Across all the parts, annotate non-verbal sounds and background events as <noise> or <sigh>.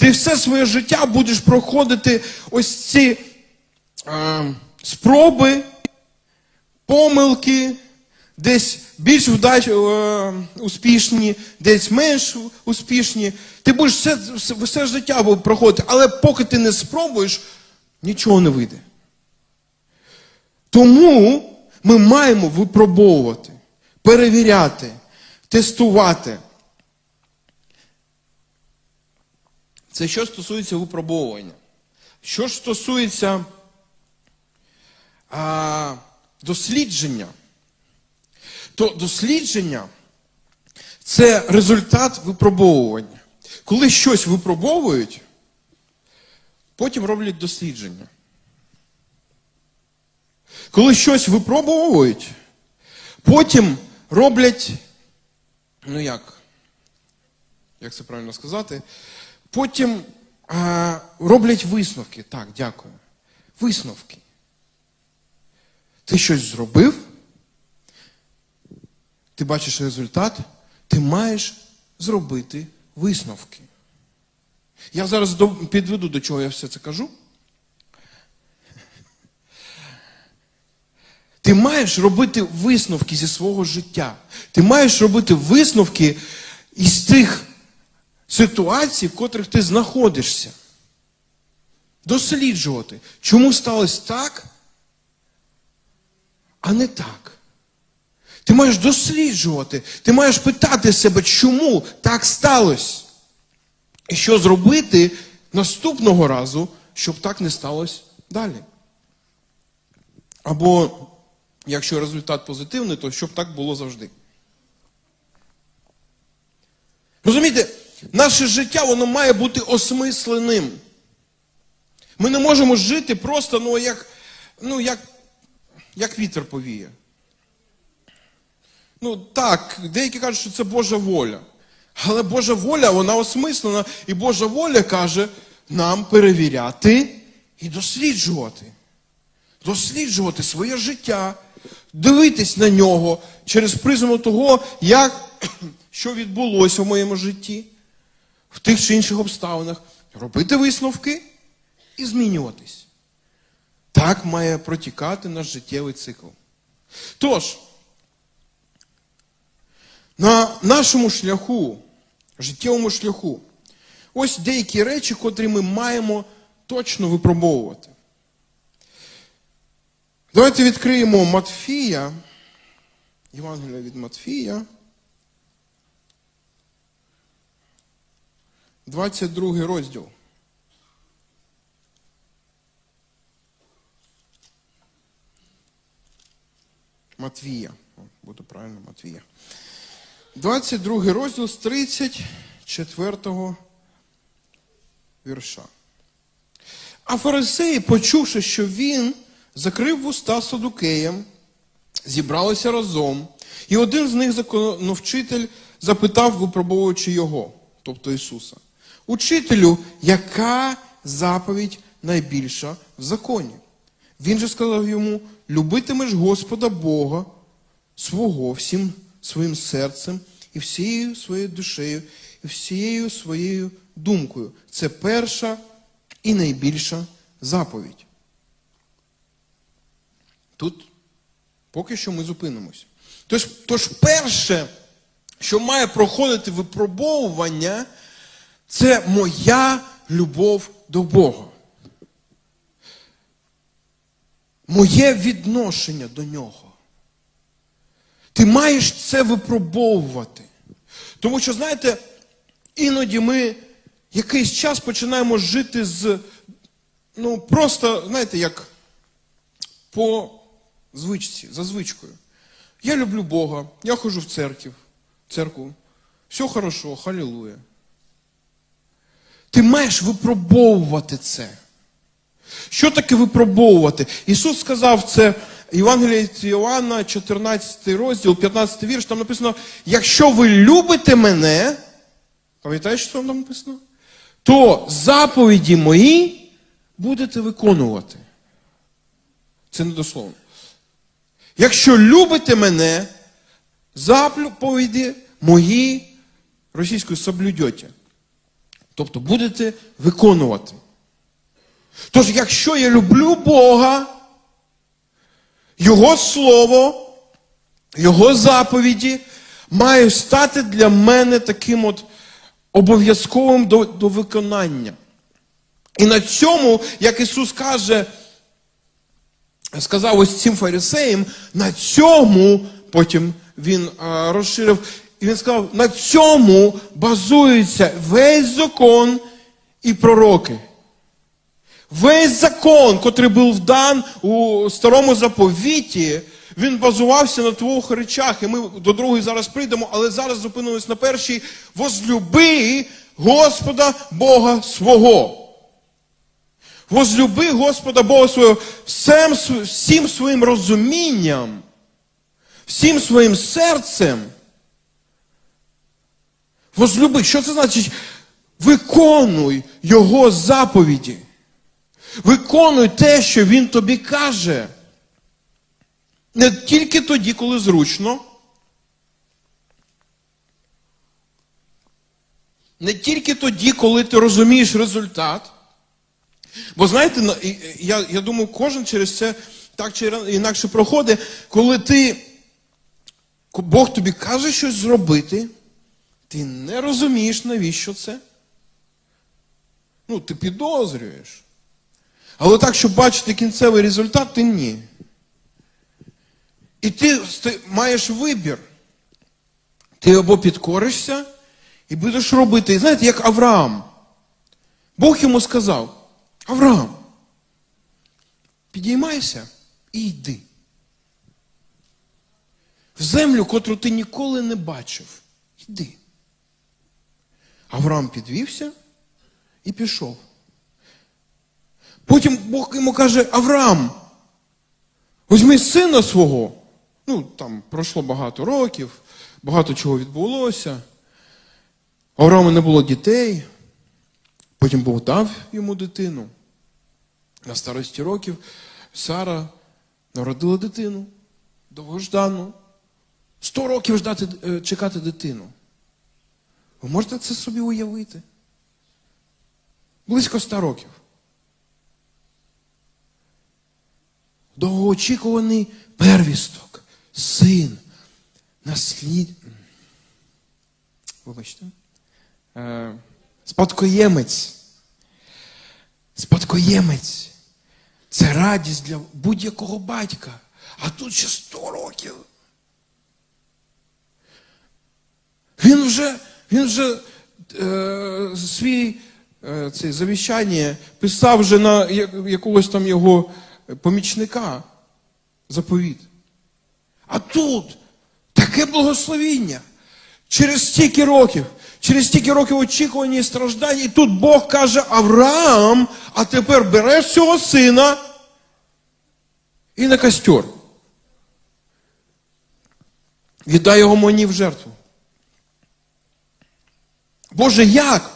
Ти все своє життя будеш проходити ось ці е, спроби, помилки, десь більш вдач, е, успішні, десь менш успішні. Ти будеш все, все, життя проходити, але поки ти не спробуєш, нічого не вийде. Тому ми маємо випробовувати, перевіряти, тестувати. Це що стосується випробовування. Що ж стосується а, дослідження, то дослідження це результат випробовування. Коли щось випробовують, потім роблять дослідження. Коли щось випробовують, потім роблять, ну як, як це правильно сказати, потім а, роблять висновки. Так, дякую. Висновки. Ти щось зробив, ти бачиш результат, ти маєш зробити висновки. Я зараз підведу, до чого я все це кажу. Ти маєш робити висновки зі свого життя. Ти маєш робити висновки із тих ситуацій, в котрих ти знаходишся. Досліджувати, чому сталося так, а не так. Ти маєш досліджувати, ти маєш питати себе, чому так сталося. І що зробити наступного разу, щоб так не сталося далі. Або, якщо результат позитивний, то щоб так було завжди. Розумієте, наше життя воно має бути осмисленим. Ми не можемо жити просто, ну, як, ну, як, як вітер повіє. Ну так, деякі кажуть, що це Божа воля. Але Божа воля, вона осмислена, і Божа воля каже нам перевіряти і досліджувати. Досліджувати своє життя, дивитись на нього через призму того, як, <clears throat> що відбулося в моєму житті, в тих чи інших обставинах, робити висновки і змінюватись. Так має протікати наш життєвий цикл. Тож, на нашому шляху, життєвому шляху, ось деякі речі, котрі ми маємо точно випробовувати. Давайте відкриємо Матфія, Євангелія від Матфія. 22 розділ. Матвія. Буде правильно, Матвія. 22 розділ з 34 вірша. А фарисеї, почувши, що він закрив вуста садукеям, зібралися разом, і один з них, законовчитель, запитав, випробовуючи його, тобто Ісуса, Учителю, яка заповідь найбільша в законі? Він же сказав йому: любитимеш Господа Бога свого всім своїм серцем і всією своєю душею, і всією своєю думкою. Це перша і найбільша заповідь. Тут поки що ми зупинимось. Тож, тож перше, що має проходити випробовування, це моя любов до Бога. Моє відношення до нього. Ти маєш це випробовувати. Тому що, знаєте, іноді ми якийсь час починаємо жити з, ну, просто, знаєте, як по звичці, за звичкою. Я люблю Бога, я ходжу в церкву, церкву. Все хорошо, халілуя. Ти маєш випробовувати це. Що таке випробовувати? Ісус сказав це Євангелія від Іоанна, 14 розділ, 15 вірш, там написано: якщо ви любите мене, пам'ятаєш, що там написано? То заповіді мої будете виконувати. Це не дословно. Якщо любите мене, заповіді мої російською соблюдете. Тобто будете виконувати. Тож, якщо я люблю Бога, Його Слово, Його заповіді мають стати для мене таким от обов'язковим до, до виконання. І на цьому, як Ісус каже, сказав ось цим фарисеям, на цьому потім він а, розширив, і він сказав, на цьому базується весь закон і пророки. Весь закон, котрий був дан у старому заповіті, він базувався на двох речах. І ми до другої зараз прийдемо, але зараз зупинимось на першій. Возлюби Господа Бога свого. Возлюби Господа Бога свого всім, всім своїм розумінням, всім своїм серцем. Возлюби, що це значить? Виконуй Його заповіді. Виконуй те, що Він тобі каже. Не тільки тоді, коли зручно. Не тільки тоді, коли ти розумієш результат. Бо знаєте, я, я думаю, кожен через це так чи інакше проходить, коли ти, Бог тобі каже щось зробити, ти не розумієш, навіщо це. Ну, ти підозрюєш. Але так, щоб бачити кінцевий результат, ти ні. І ти маєш вибір. Ти або підкоришся і будеш робити. Знаєте, як Авраам. Бог йому сказав: Авраам, підіймайся і йди. В землю, котру ти ніколи не бачив. Йди. Авраам підвівся і пішов. Потім Бог йому каже: Авраам, візьми сина свого. Ну, там пройшло багато років, багато чого відбулося. Авраама не було дітей. Потім Бог дав йому дитину. На старості років Сара народила дитину довгождану. Сто років ждати, е, чекати дитину. Ви можете це собі уявити? Близько ста років. Довгоочікуваний первісток, син, наслід. Вибачте. Е, спадкоємець. Спадкоємець. Це радість для будь-якого батька. А тут ще 100 років. Він вже, він вже е, свій е, це, завіщання писав вже на якогось там його помічника заповіт. А тут таке благословіння. Через стільки років, через стільки років очікування і страждань, і тут Бог каже Авраам, а тепер береш цього сина і на костер. Віддай його мені в жертву. Боже, як?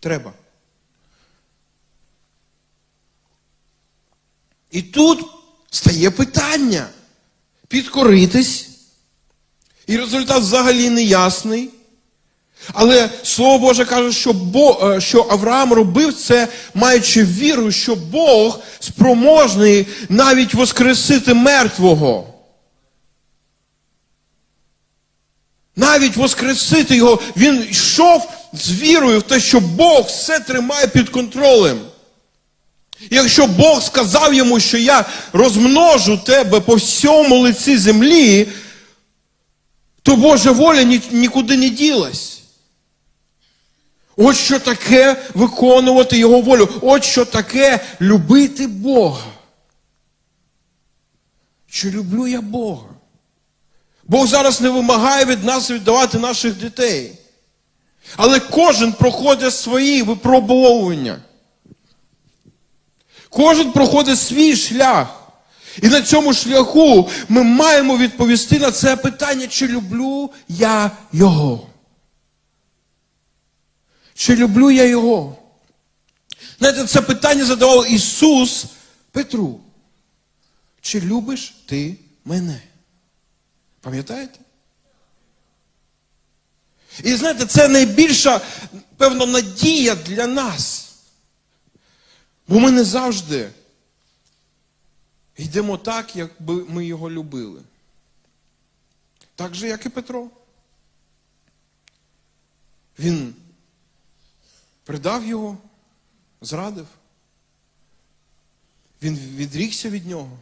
Треба. І тут стає питання. Підкоритись. І результат взагалі не ясний. Але Слово Боже каже, що, Бо, е, що Авраам робив це, маючи віру, що Бог спроможний навіть воскресити мертвого. Навіть воскресити його, він йшов з вірою в те, що Бог все тримає під контролем. Якщо Бог сказав йому, що я розмножу тебе по всьому лиці землі, то Божа воля ні- нікуди не ділась. От що таке виконувати Його волю. От що таке любити Бога. Чи люблю я Бога? Бог зараз не вимагає від нас віддавати наших дітей. Але кожен проходить свої випробовування. Кожен проходить свій шлях. І на цьому шляху ми маємо відповісти на це питання, чи люблю я Його. Чи люблю я Його? Знаєте, це питання задавав Ісус Петру. Чи любиш ти мене? Пам'ятаєте? І знаєте, це найбільша, певно, надія для нас. Бо ми не завжди йдемо так, якби ми його любили. Так же, як і Петро. Він предав його, зрадив. Він відрікся від нього.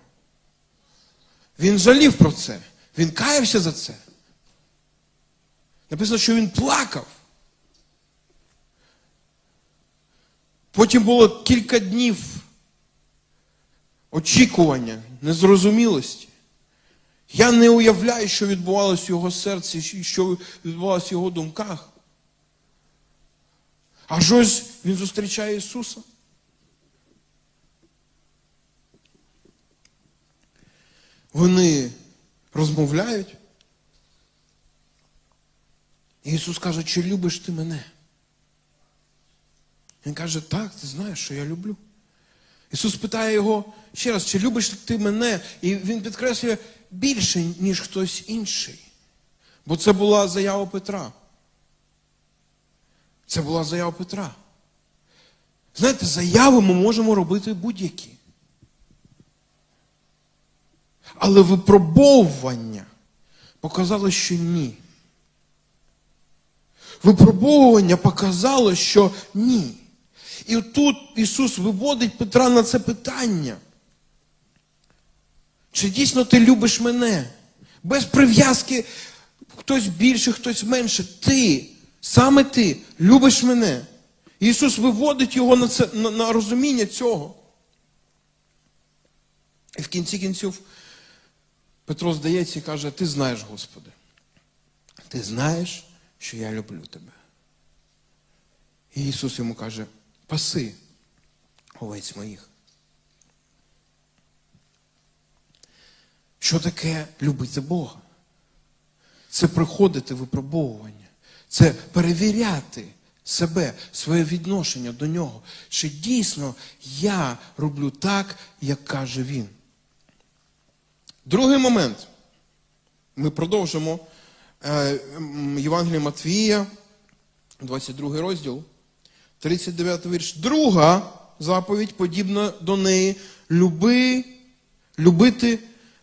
Він жалів про це. Він каявся за це. Написано, що він плакав. Потім було кілька днів очікування, незрозумілості. Я не уявляю, що відбувалося в його серці, що відбувалося в його думках. Аж ось він зустрічає Ісуса. Вони розмовляють. І Ісус каже, чи любиш ти мене? Він каже, так, ти знаєш, що я люблю. Ісус питає його ще раз, чи любиш ти мене? І він підкреслює більше, ніж хтось інший. Бо це була заява Петра. Це була заява Петра. Знаєте, заяви ми можемо робити будь-які. Але випробовування показало, що ні. Випробовування показало, що ні. І тут Ісус виводить Петра на це питання. Чи дійсно ти любиш мене? Без прив'язки хтось більше, хтось менше. Ти, саме ти, любиш мене. Ісус виводить його на, це, на, на розуміння цього. І в кінці кінців Петро здається і каже, ти знаєш, Господи, ти знаєш, що я люблю тебе. І Ісус йому каже, паси овець моїх. Що таке любити Бога? Це приходити випробовування, це перевіряти себе, своє відношення до нього. Чи дійсно я роблю так, як каже він. Другий момент. Ми продовжимо е, Євангелія Матвія, 22 розділ, 39 вірш. Друга заповідь, подібна до неї. Люби, любити,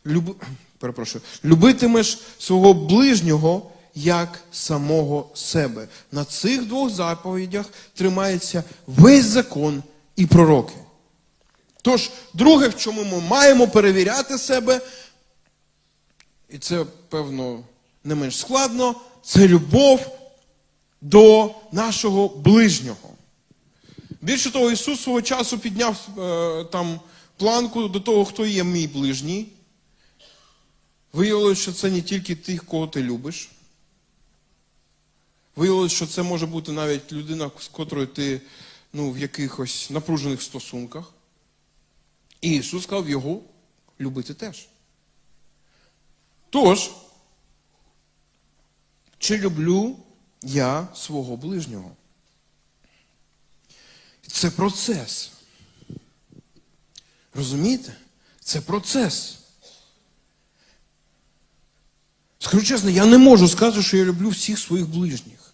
люб, перепрошую, любитимеш свого ближнього як самого себе. На цих двох заповідях тримається весь закон і пророки. Тож, друге, в чому ми маємо перевіряти себе, і це, певно, не менш складно, це любов до нашого ближнього. Більше того, Ісус свого часу підняв е, там планку до того, хто є мій ближній. Виявилось, що це не тільки тих, кого ти любиш. Виявилось, що це може бути навіть людина, з котрою ти ну, в якихось напружених стосунках. І Ісус сказав його любити теж. Тож, чи люблю я свого ближнього? Це процес. Розумієте? Це процес. Скажу чесно, я не можу сказати, що я люблю всіх своїх ближніх.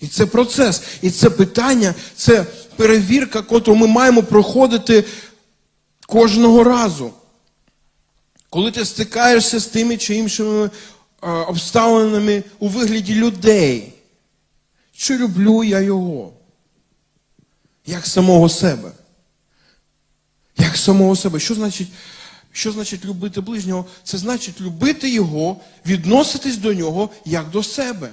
І це процес, і це питання, це перевірка, котру ми маємо проходити кожного разу. Коли ти стикаєшся з тими чи іншими е, обставинами у вигляді людей, чи люблю я його? Як самого себе? Як самого себе? Що значить, що значить любити ближнього? Це значить любити його, відноситись до нього як до себе.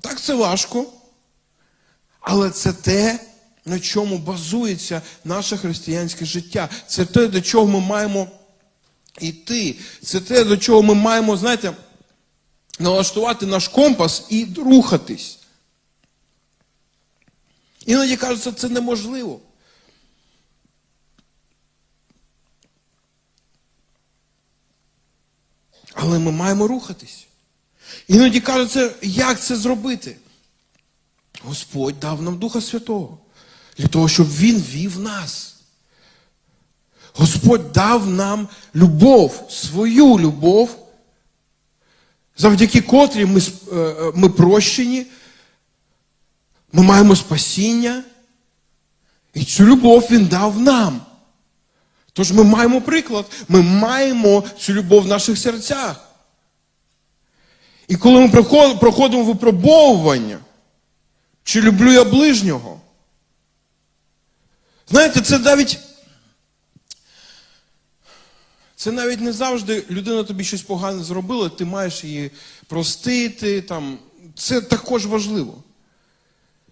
Так це важко, але це те, на чому базується наше християнське життя. Це те, до чого ми маємо йти. Це те, до чого ми маємо, знаєте, налаштувати наш компас і рухатись. Іноді кажуть, це неможливо. Але ми маємо рухатись. Іноді кажуть, як це зробити? Господь дав нам Духа Святого для того, щоб Він вів нас. Господь дав нам любов, свою любов завдяки котрій ми, е, е, ми прощені, ми маємо спасіння. І цю любов він дав нам. Тож ми маємо приклад, ми маємо цю любов в наших серцях. І коли ми проходимо випробовування, чи люблю я ближнього, знаєте, це навіть. Це навіть не завжди людина тобі щось погане зробила, ти маєш її простити. Там. Це також важливо.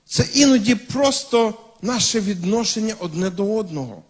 Це іноді просто наше відношення одне до одного.